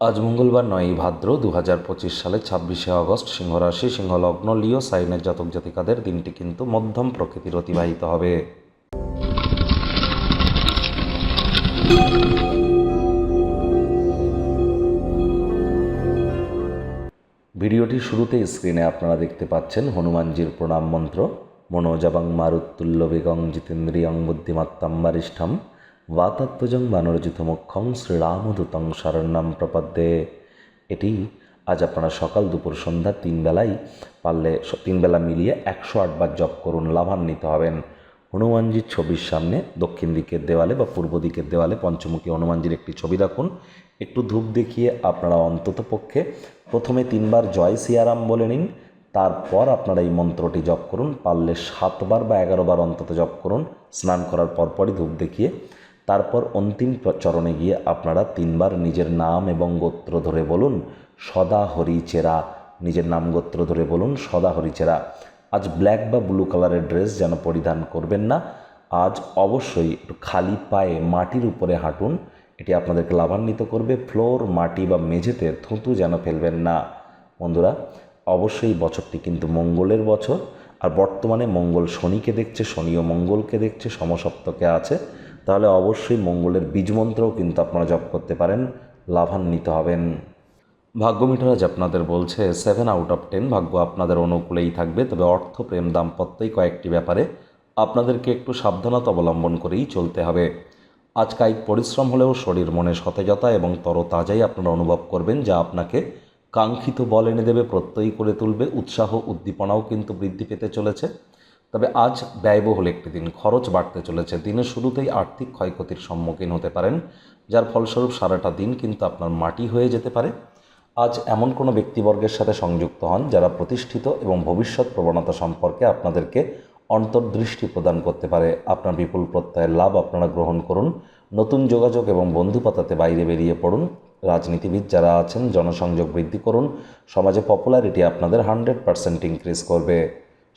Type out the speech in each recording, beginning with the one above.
আজ মঙ্গলবার নয়ই ভাদ্র দু হাজার পঁচিশ সালের ছাব্বিশে আগস্ট সিংহরাশি সিংহলগ্ন লিও সাইনের জাতক জাতিকাদের দিনটি কিন্তু মধ্যম প্রকৃতির অতিবাহিত হবে। ভিডিওটি শুরুতে স্ক্রিনে আপনারা দেখতে পাচ্ছেন হনুমানজির প্রণাম মন্ত্র, মনোজাবাং মারুত্তুল্য বেগং জিতেন্দ্রিয়ং বুদ্ধিমত্তাম বারিষ্ঠম বাতাত্মজং বানরজিতমক্ষং শ্রীরামদূতং শরণ্যম প্রপদ্যে এটি আজ আপনারা সকাল দুপুর সন্ধ্যা তিন বেলাই পারলে স- তিন বেলা মিলিয়ে একশো আটবার জপ করুন, লাভান্বিত হবেন। হনুমানজির ছবির সামনে দক্ষিণ দিকের দেওয়ালে বা পূর্ব দিকের দেওয়ালে পঞ্চমুখী হনুমানজির একটি ছবি রাখুন। একটু ধূপ দেখিয়ে আপনারা অন্তত পক্ষে প্রথমে তিনবার জয় সিয়ারাম বলে নিন, তারপর আপনারা এই মন্ত্রটি জপ করুন। পারলে সাতবার বা এগারোবার অন্তত জপ করুন। স্নান করার পরপরই ধূপ দেখিয়ে তারপর অন্তিম চরণে গিয়ে আপনারা তিনবার নিজের নাম এবং গোত্র ধরে বলুন, সদা হরিচেরা নিজের নাম গোত্র ধরে বলুন, সদা হরিচেরা আজ ব্ল্যাক বা ব্লু কালারের ড্রেস যেন পরিধান করবেন না। আজ অবশ্যই একটু খালি পায়ে মাটির উপরে হাঁটুন। এটি আপনাদেরকে লাভান্বিত করবে। ফ্লোর, মাটি বা মেঝেতে থুতু যেন ফেলবেন না। বন্ধুরা, অবশ্যই বছরটি কিন্তু মঙ্গলের বছর। আর বর্তমানে মঙ্গল শনিকে দেখছে, শনি ও মঙ্গলকে দেখছে, সমসপ্তকে আছে। তাহলে অবশ্যই মঙ্গলের বীজমন্ত্রও কিন্তু আপনারা জপ করতে পারেন, লাভান্বিত হবেন। ভাগ্য মিটার আজ আপনাদের বলছে সেভেন আউট অফ টেন ভাগ্য আপনাদের অনুকূলেই থাকবে, তবে অর্থ, প্রেম, দাম্পত্যই কয়েকটি ব্যাপারে আপনাদেরকে একটু সাবধানতা অবলম্বন করেই চলতে হবে। আজ কায়িক পরিশ্রম হলেও শরীর, মনে সতেজতা এবং তরতাজাই আপনারা অনুভব করবেন, যা আপনাকে কাঙ্ক্ষিত বল এনে দেবে, প্রত্যয়ী করে তুলবে, উৎসাহ, উদ্দীপনাও কিন্তু বৃদ্ধি পেতে চলেছে। তবে আজ ব্যয়বহুল একটি দিন। খরচ বাড়তে চলেছে। দিনের শুরুতেই আর্থিক ক্ষয়ক্ষতির সম্মুখীন হতে পারেন, যার ফলস্বরূপ সারাটা দিন কিন্তু আপনার মাটি হয়ে যেতে পারে। আজ এমন কোনো ব্যক্তিবর্গের সাথে সংযুক্ত হন যারা প্রতিষ্ঠিত এবং ভবিষ্যৎ প্রবণতা সম্পর্কে আপনাদেরকে অন্তর্দৃষ্টি প্রদান করতে পারে। আপনার বিপুল প্রত্যয়ের লাভ আপনারা গ্রহণ করুন। নতুন যোগাযোগ এবং বন্ধু পাতাতে বাইরে বেরিয়ে পড়ুন। রাজনীতিবিদ যারা আছেন, জনসংযোগ বৃদ্ধি করুন। সমাজে পপুলারিটি আপনাদের হান্ড্রেড পার্সেন্ট ইনক্রিজ করবে।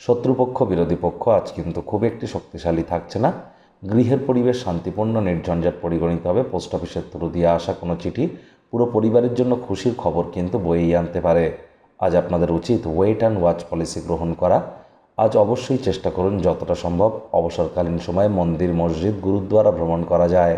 শত্রুপক্ষ, বিরোধী পক্ষ আজ কিন্তু খুব একটি শক্তিশালী থাকছে না। গৃহের পরিবেশ শান্তিপূর্ণ, নির্ঝঞ্ঝাট পরিগণিত হবে। পোস্ট অফিসের থ্রু দিয়ে আসা কোনো চিঠি পুরো পরিবারের জন্য খুশির খবর কিন্তু বয়েই আনতে পারে। আজ আপনাদের উচিত ওয়েট অ্যান্ড ওয়াচ পলিসি গ্রহণ করা। আজ অবশ্যই চেষ্টা করুন যতটা সম্ভব অবসরকালীন সময়ে মন্দির, মসজিদ, গুরুদ্বারা ভ্রমণ করা যায়।